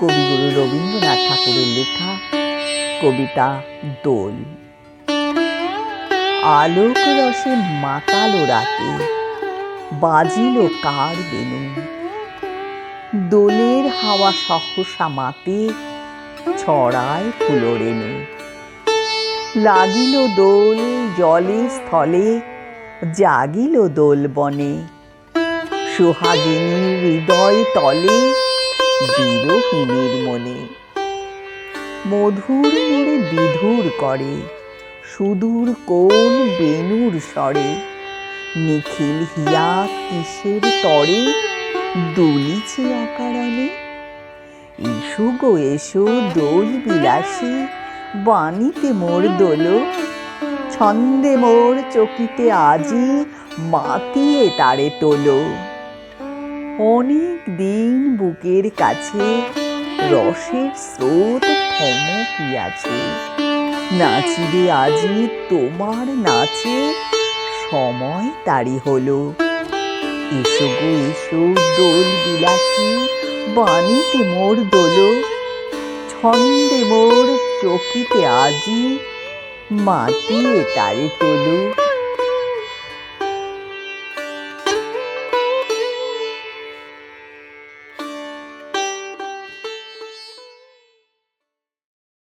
কবিগুরু রবীন্দ্রনাথ ঠাকুরের লেখা কবিতা দোল। আলোক রসে মাতালো রাতে বাজিল কার বেনু দোলের হাওয়া সহসা মাতে ছড়ায় ফুলরেণু লাগিল দোল জলে স্থলে, জাগিল দোল বনে। সোহাগিনীর হৃদয় তলে বিরোহিনীর মনে। মধুর মোড়ে বিধুর করে, সুদূর কোন বেনুর স্বরে। নিখিল হিয়া কিসের তরে, দুলিছে অকারণে এসো গো, এসো দোল বিলাসী, বাণীতে মোর দোলো। ছন্দে মোর চকিতে আজি মাতিয়ে তারে তোলো। অনেক দিন বুকের কাছে রসের স্রোত থমকিয়াছে নাচিবে আজি তোমার নাচে সময় তারি হলো। এসো গো, এসো দোল বিলাসী, বাণীতে মোর দোলো। ছন্দে মোর চকিতে আজি মাতিয়ে তারে তোলো